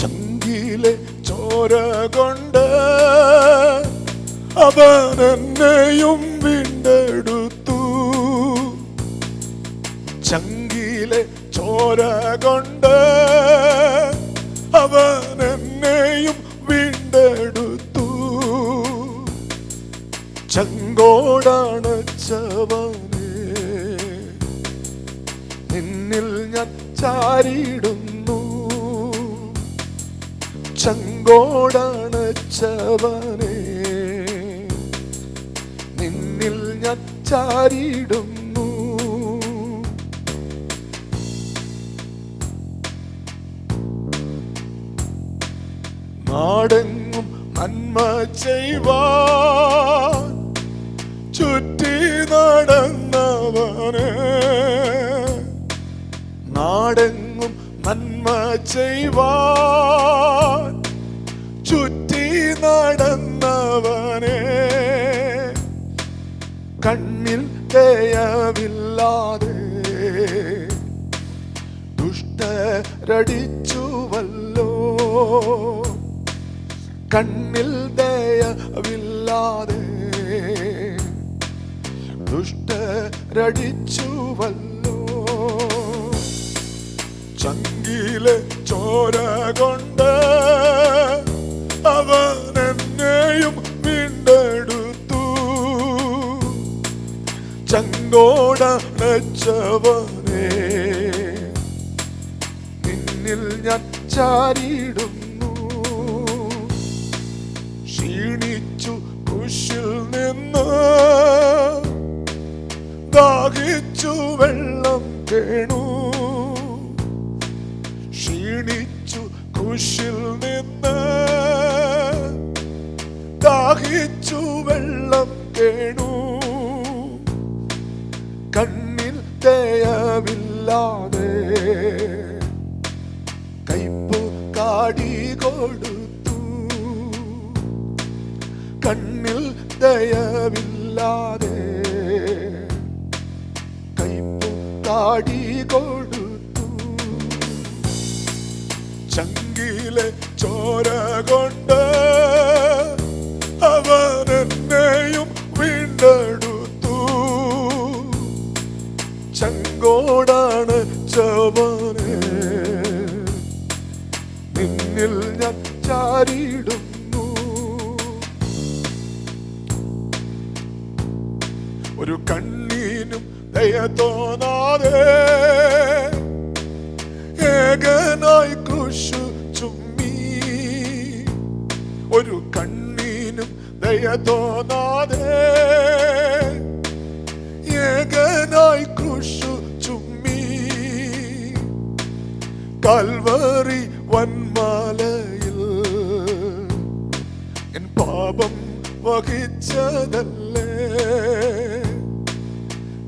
ചങ്കിലെ ചോര കൊണ്ട് അവൻ എന്നെയും വീണ്ടെടുത്തു. ചങ്കിലെ ചോര കൊണ്ട് അവൻ എന്നെയും വീണ്ടെടുത്തു. ചങ്കോടാണ് ചവനെ നിന്നിൽ ഞാൻ ചാരിടുന്നു. ചങ്കോടാണ് ചവനെ നിന്നിൽ ഞാൻ ചാരിടുന്നു. നാടെങ്ങും നന്മ ചെയ്വ ചുറ്റി നടന്നവന്. നാടെങ്ങും നന്മ ചെയ്വാൻ ചുറ്റി നടന്നവനെ. കണ്ണിൽ ദയവില്ലാതെ ദുഷ്ടരടിച്ചുവല്ലോ. കണ്ണിൽ ദയവില്ലാതെ ദുഷ്ടരടിച്ചുവല്ലോ. ചങ്കിലെ ചോര കൊണ്ട് ചങ്കോടച്ചവനെ നിന്നിൽ ഞാൻ ചാരിടുന്നു ക്ഷീണിച്ചു കുശിൽ നിന്ന് ദാഹിച്ചു വെള്ളം കേണു. ക്ഷീണിച്ചു കുശിൽ നിന്ന് ദാഹിച്ചു വെള്ളം കേണു. ദയവില്ലാതെ കൈപ്പു കാടി കൊടുത്തു. കണ്ണിൽ ദയവില്ലാതെ കൈപ്പു കാടി കൊടുത്തു. ചങ്കിലെ ചോര കൊണ്ട് ചവനെ നിന്നിൽ ഞാൻ ചാരിയിടുന്നു. ഒരു കണ്ണീനും ദയ തോന്നാതെ ഏകനായി കുശു ചുമ്മി. ഒരു കണ്ണീനും ദയ തോന്നാതെ കൽവറി വന്മാലയിൽ എൻ പാപം വഹിച്ചതല്ലേ?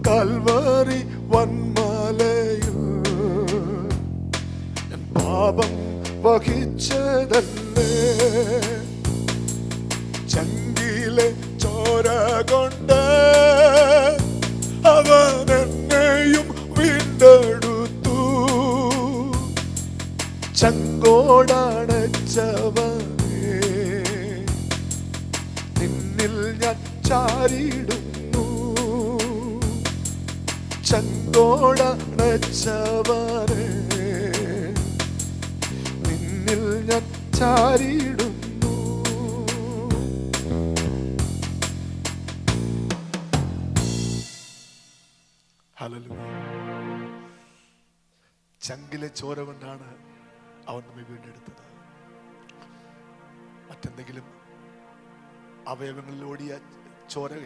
കൽവറി വന്മാലയിൽ എൻ പാപം വഹിച്ചതല്ലേ? ചങ്കിലെ ചോര കൊണ്ട് ചാരിടുന്നു. ചങ്കോടണച്ചവനെ നിന്നിൽ ഞാൻ ചാരിടുന്നു. ചങ്കിലെ ചോര കൊണ്ടാണ് അവൻ നമ്മെ വീണ്ടെടുത്തത്. മറ്റെന്തെങ്കിലും അവയവങ്ങളിൽ ഓടിയ ചോര